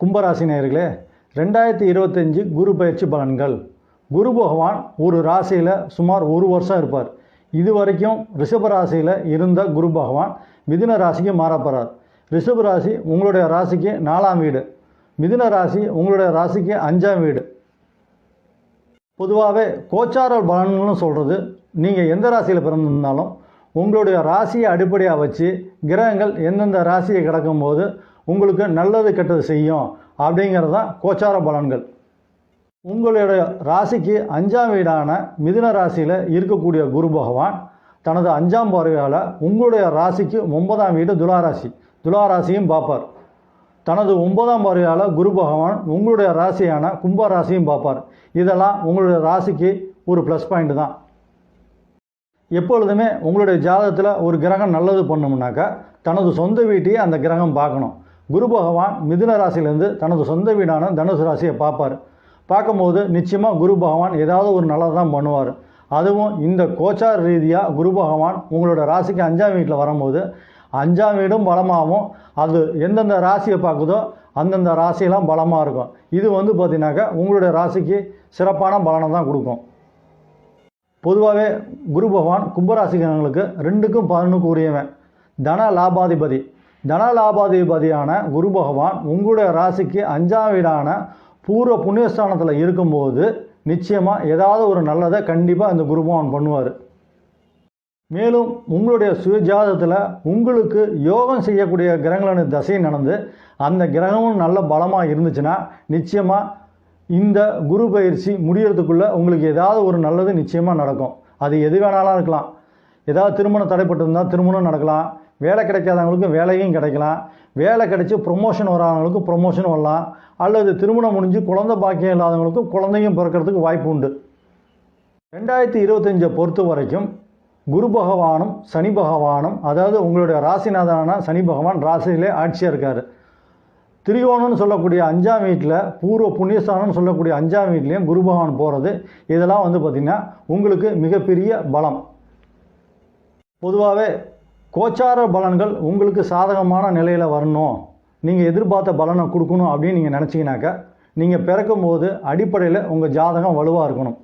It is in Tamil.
கும்பராசி நேர்களே ரெண்டாயிரத்தி இருபத்தஞ்சி குரு பயிற்சி பலன்கள். குரு பகவான் ஒரு ராசியில் சுமார் ஒரு வருஷம் இருப்பார். இது வரைக்கும் ரிஷப ராசியில் இருந்த குரு பகவான் மிதுன ராசிக்கு மாறப்படுறார் ரிஷப ராசி உங்களுடைய ராசிக்கு நாலாம் வீடு. மிதுன ராசி உங்களுடைய ராசிக்கு அஞ்சாம் வீடு. பொதுவாகவே கோச்சார பலன்கள்னு சொல்கிறது நீங்கள் எந்த ராசியில் பிறந்திருந்தாலும் உங்களுடைய ராசியை அடிப்படையாக வச்சு கிரகங்கள் எந்தெந்த ராசியை கிடக்கும்போது உங்களுக்கு நல்லது கெட்டது செய்யும் அப்படிங்கிறது தான் கோச்சார பலன்கள். உங்களுடைய ராசிக்கு அஞ்சாம் வீடான மிதுன ராசியில் இருக்கக்கூடிய குரு பகவான் தனது அஞ்சாம் பார்வையால் உங்களுடைய ராசிக்கு ஒன்பதாம் வீடு துளாராசி துளாராசியும் பார்ப்பார். தனது ஒன்பதாம் பார்வையால் குரு பகவான் உங்களுடைய ராசியான கும்ப ராசியும் பார்ப்பார். இதெல்லாம் உங்களுடைய ராசிக்கு ஒரு ப்ளஸ் பாயிண்ட் தான். எப்பொழுதுமே உங்களுடைய ஜாதகத்தில் ஒரு கிரகம் நல்லது பண்ணோம்னாக்கா தனது சொந்த வீட்டையே அந்த கிரகம் பார்க்கணும். குரு பகவான் மிதுன ராசியிலேருந்து தனது சொந்த வீடான தனுசு ராசியை பார்ப்பார். பார்க்கும்போது நிச்சயமாக குரு பகவான் ஏதாவது ஒரு நல்லது தான் பண்ணுவார். அதுவும் இந்த கோச்சார் ரீதியாக குரு பகவான் உங்களோட ராசிக்கு அஞ்சாம் வீட்டில் வரும்போது அஞ்சாம் வீடும் பலமாகவும் அது எந்தெந்த ராசியை பார்க்குதோ அந்தந்த ராசியெல்லாம் பலமாக இருக்கும். இது வந்து பார்த்தீங்கன்னாக்கா உங்களுடைய ராசிக்கு சிறப்பான பலனை தான் கொடுக்கும். பொதுவாகவே குரு பகவான் கும்பராசிக்காரங்களுக்கு ரெண்டுக்கும் பதினொன்றுக்கு உரியவன். தன லாபாதிபதி. தனலாபாதிபதியான குரு பகவான் உங்களுடைய ராசிக்கு அஞ்சாம் வீடான பூர்வ புண்ணியஸ்தானத்தில் இருக்கும்போது நிச்சயமாக ஏதாவது ஒரு நல்லதை கண்டிப்பாக இந்த குரு பகவான் பண்ணுவார். மேலும் உங்களுடைய சுயஜாதத்தில் உங்களுக்கு யோகம் செய்யக்கூடிய கிரகங்களின் தசை நடந்து அந்த கிரகமும் நல்ல பலமாக இருந்துச்சுன்னா நிச்சயமாக இந்த குரு பயிற்சி முடியறதுக்குள்ளே உங்களுக்கு ஏதாவது ஒரு நல்லது நிச்சயமாக நடக்கும். அது எது வேணாலும் இருக்கலாம். ஏதாவது திருமணம் தடைப்பட்டிருந்தால் திருமணம் நடக்கலாம். வேலை கிடைக்காதவங்களுக்கும் வேலையும் கிடைக்கலாம். வேலை கிடைச்சி ப்ரொமோஷன் வராதவங்களுக்கும் ப்ரொமோஷன் வரலாம். அல்லது திருமணம் முடிஞ்சு குழந்தை பாக்கியம் இல்லாதவங்களுக்கும் குழந்தையும் பிறக்கிறதுக்கு வாய்ப்பு உண்டு. ரெண்டாயிரத்தி இருபத்தஞ்சை பொறுத்த வரைக்கும் குரு பகவானும் சனி பகவானும் அதாவது உங்களுடைய ராசிநாதனான சனி பகவான் ராசியிலே ஆட்சியாக இருக்கார். திரிகோணம்னு சொல்லக்கூடிய அஞ்சாம் வீட்டில் பூர்வ புண்ணியஸ்தானம்னு சொல்லக்கூடிய அஞ்சாம் வீட்லேயும் குரு பகவான் போகிறது இதெல்லாம் வந்து பார்த்திங்கன்னா உங்களுக்கு மிகப்பெரிய பலம். பொதுவாகவே கோச்சார பலன்கள் உங்களுக்கு சாதகமான நிலையில் வரணும். நீங்கள் எதிர்பார்த்த பலனை கொடுக்கணும் அப்படின்னு நீங்கள் நினச்சிங்கனாக்கா நீங்கள் பிறக்கும்போது அடிப்படையில் உங்கள் ஜாதகம் வலுவாக இருக்கணும்.